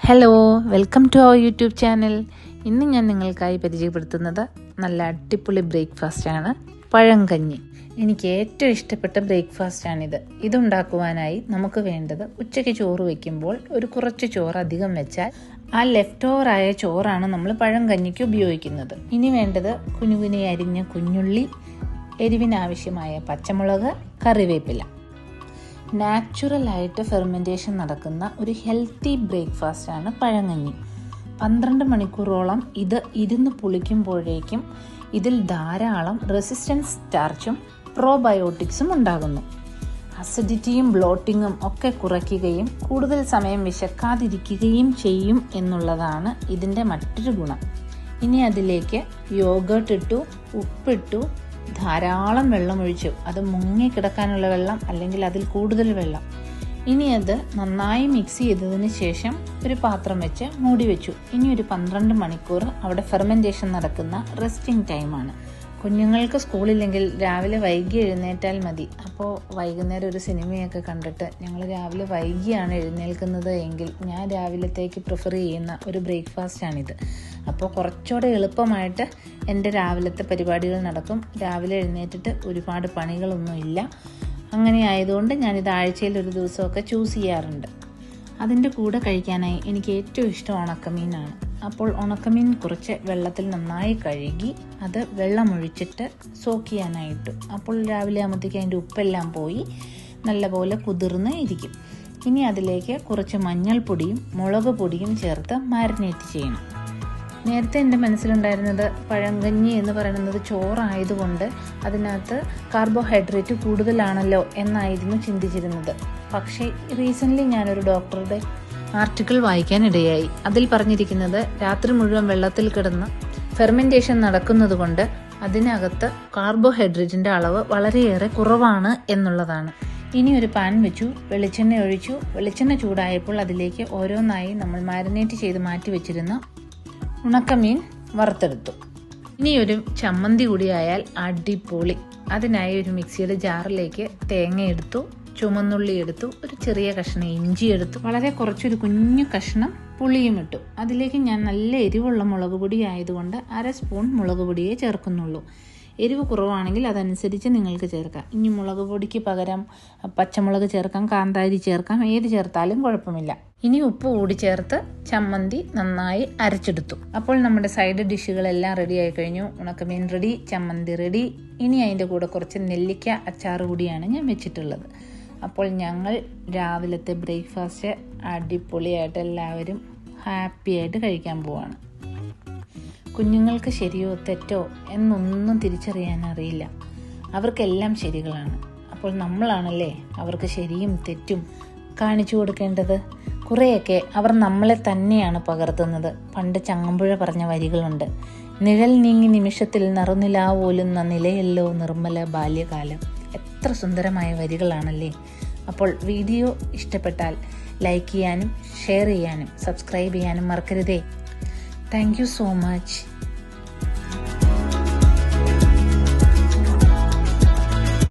Hello welcome to our YouTube channel ഇന്ന് ഞാൻ നിങ്ങൾക്കായി പരിചയപ്പെടുത്തുന്നത് നല്ല അടിപൊളി ബ്രേക്ക്ഫാസ്റ്റാണ് പഴങ്കഞ്ഞി എനിക്ക് ഏറ്റവും ഇഷ്ടപ്പെട്ട ബ്രേക്ക്ഫാസ്റ്റാണിത് ഇതുണ്ടാക്കുവാനായി നമുക്ക് വേണ്ടത് ഉച്ചയ്ക്ക് ചോറ് വയ്ക്കുമ്പോൾ ഒരു കുറച്ച് ചോറ് അധികം വെച്ചാൽ ആ ലെഫ്റ്റ് ഓവറായ ചോറാണ് നമ്മൾ പഴങ്കഞ്ഞിക്ക് ഉപയോഗിക്കുന്നത്. ഇനി വേണ്ടത് കുനുകുനി അരിഞ്ഞ കുഞ്ഞുള്ളി എരിവിനാവശ്യമായ പച്ചമുളക് കറിവേപ്പില. നാച്ചുറലായിട്ട് ഫെർമെന്റേഷൻ നടക്കുന്ന ഒരു ഹെൽത്തി ബ്രേക്ക്ഫാസ്റ്റാണ് പഴങ്ങഞ്ഞി. പന്ത്രണ്ട് മണിക്കൂറോളം ഇത് ഇരുന്ന് പുളിക്കുമ്പോഴേക്കും ഇതിൽ ധാരാളം റെസിസ്റ്റൻസ് സ്റ്റാർച്ചും പ്രോബയോട്ടിക്സും ഉണ്ടാകുന്നു. അസിഡിറ്റിയും ബ്ലോട്ടിങ്ങും ഒക്കെ കുറയ്ക്കുകയും കൂടുതൽ സമയം വിശക്കാതിരിക്കുകയും ചെയ്യും എന്നുള്ളതാണ് ഇതിന്റെ മറ്റൊരു ഗുണം. ഇനി അതിലേക്ക് യോഗട്ടിട്ടു ഉപ്പിട്ടു ധാരാളം വെള്ളം ഒഴിച്ചു. അത് മുങ്ങിക്കിടക്കാനുള്ള വെള്ളം അല്ലെങ്കിൽ അതിൽ കൂടുതൽ വെള്ളം. ഇനി അത് നന്നായി മിക്സ് ചെയ്തതിന് ശേഷം ഒരു പാത്രം വെച്ച് മൂടി വെച്ചു. ഇനി ഒരു പന്ത്രണ്ട് മണിക്കൂർ അവിടെ ഫെർമെന്റേഷൻ നടക്കുന്ന റെസ്റ്റിംഗ് ടൈമാണ് കുഞ്ഞുങ്ങൾക്ക് സ്കൂളില്ലെങ്കിൽ രാവിലെ വൈകി എഴുന്നേറ്റാൽ മതി. അപ്പോൾ വൈകുന്നേരം ഒരു സിനിമയൊക്കെ കണ്ടിട്ട് ഞങ്ങൾ രാവിലെ വൈകിയാണ് എഴുന്നേൽക്കുന്നത് എങ്കിൽ ഞാൻ രാവിലത്തേക്ക് പ്രിഫർ ചെയ്യുന്ന ഒരു ബ്രേക്ക്ഫാസ്റ്റാണിത് അപ്പോൾ കുറച്ചുകൂടെ എളുപ്പമായിട്ട് എന്റെ രാവിലത്തെ പരിപാടികൾ നടക്കും. രാവിലെ എഴുന്നേറ്റിട്ട് ഒരുപാട് പണികളൊന്നുമില്ല. അങ്ങനെ ആയതുകൊണ്ട് ഞാനിത് ആഴ്ചയിൽ ഒരു ദിവസമൊക്കെ ചൂസ് ചെയ്യാറുണ്ട്. അതിന്റെ കൂടെ കഴിക്കാനായി എനിക്ക് ഏറ്റവും ഇഷ്ടം ഉണക്കമീനാണ്. അപ്പോൾ ഉണക്കമീൻ കുറച്ച് വെള്ളത്തിൽ നന്നായി കഴുകി അത് വെള്ളമൊഴിച്ചിട്ട് സോക്ക് ചെയ്യാനായിട്ടു. അപ്പോൾ രാവിലെ ആകുമ്പോഴത്തേക്ക് അതിന്റെ ഉപ്പെല്ലാം പോയി നല്ലപോലെ കുതിർന്ന് ഇരിക്കും. ഇനി അതിലേക്ക് കുറച്ച് മഞ്ഞൾപ്പൊടിയും മുളക് പൊടിയും ചേർത്ത് മാരിനേറ്റ് ചെയ്യണം. നേരത്തെ എന്റെ മനസ്സിലുണ്ടായിരുന്നത് പഴങ്കഞ്ഞി എന്ന് പറയുന്നത് ചോറായതുകൊണ്ട് അതിനകത്ത് കാർബോഹൈഡ്രേറ്റ് കൂടുതലാണല്ലോ എന്നായിരുന്നു ചിന്തിച്ചിരുന്നത്. പക്ഷേ റീസെന്റ്ലി ഞാനൊരു ഡോക്ടറുടെ ആർട്ടിക്കിൾ വായിക്കാനിടയായി. അതിൽ പറഞ്ഞിരിക്കുന്നത് രാത്രി മുഴുവൻ വെള്ളത്തിൽ കിടന്ന് ഫെർമെന്റേഷൻ നടക്കുന്നതുകൊണ്ട് അതിനകത്ത് കാർബോഹൈഡ്രേറ്റിന്റെ അളവ് വളരെയേറെ കുറവാണ് എന്നുള്ളതാണ്. ഇനി ഒരു പാൻ വെച്ചു വെളിച്ചെണ്ണ ഒഴിച്ചു. വെളിച്ചെണ്ണ ചൂടായപ്പോൾ അതിലേക്ക് ഓരോന്നായി നമ്മൾ മാരിനേറ്റ് ചെയ്ത് മാറ്റി വെച്ചിരുന്ന ഉണക്കമീൻ വറുത്തെടുത്തു. ഇനി ഒരു ചമ്മന്തി കൂടിയായാൽ അടിപൊളി. അതിനായി ഒരു മിക്സിയുടെ ജാറിലേക്ക് തേങ്ങ എടുത്തു ചുമന്നുള്ളി എടുത്തു ഒരു ചെറിയ കഷ്ണം ഇഞ്ചി എടുത്തു. വളരെ കുറച്ചൊരു കുഞ്ഞു കഷ്ണം പുളിയും ഇട്ടു. അതിലേക്ക് ഞാൻ നല്ല എരിവുള്ള മുളക് പൊടി ആയതുകൊണ്ട് അര സ്പൂൺ മുളക് പൊടിയേ ചേർക്കുന്നുള്ളൂ. എരിവ് കുറവാണെങ്കിൽ അതനുസരിച്ച് നിങ്ങൾക്ക് ചേർക്കാം. ഇനി മുളക് പൊടിക്ക് പകരം പച്ചമുളക് ചേർക്കാം കാന്താരി ചേർക്കാം ഏത് ചേർത്താലും കുഴപ്പമില്ല. ഇനി ഉപ്പ് കൂടി ചേർത്ത് ചമ്മന്തി നന്നായി അരച്ചെടുത്തു. അപ്പോൾ നമ്മുടെ സൈഡ് ഡിഷുകളെല്ലാം റെഡി ആയി കഴിഞ്ഞു. ഉണക്കമീൻ റെഡി ചമ്മന്തി റെഡി. ഇനി അതിന്റെ കൂടെ കുറച്ച് നെല്ലിക്ക അച്ചാർ കൂടിയാണ് ഞാൻ വെച്ചിട്ടുള്ളത്. അപ്പോൾ ഞങ്ങൾ രാവിലത്തെ ബ്രേക്ക്ഫാസ്റ്റ് അടിപൊളിയായിട്ട് എല്ലാവരും ഹാപ്പി ആയിട്ട് കഴിക്കാൻ പോവാണ്. കുഞ്ഞുങ്ങൾക്ക് ശരിയോ തെറ്റോ എന്നൊന്നും തിരിച്ചറിയാൻ അറിയില്ല. അവർക്കെല്ലാം ശരികളാണ്. അപ്പോൾ നമ്മളാണല്ലേ അവർക്ക് ശരിയും തെറ്റും കാണിച്ചു കൊടുക്കേണ്ടത്? കുറേയൊക്കെ അവർ നമ്മളെ തന്നെയാണ് പകർത്തുന്നത്. പണ്ട് ചങ്ങമ്പുഴ പറഞ്ഞ വരികളുണ്ട്. നിഴൽ നീങ്ങി നിമിഷത്തിൽ നറുനിലാവോലുന്ന നിലയല്ലോ നിർമ്മല ബാല്യകാലം. എത്ര സുന്ദരമായ വരികളാണല്ലേ. അപ്പോൾ വീഡിയോ ഇഷ്ടപ്പെട്ടാൽ ലൈക്ക് ചെയ്യാനും ഷെയർ ചെയ്യാനും സബ്സ്ക്രൈബ് ചെയ്യാനും മറക്കരുതേ. Thank so much.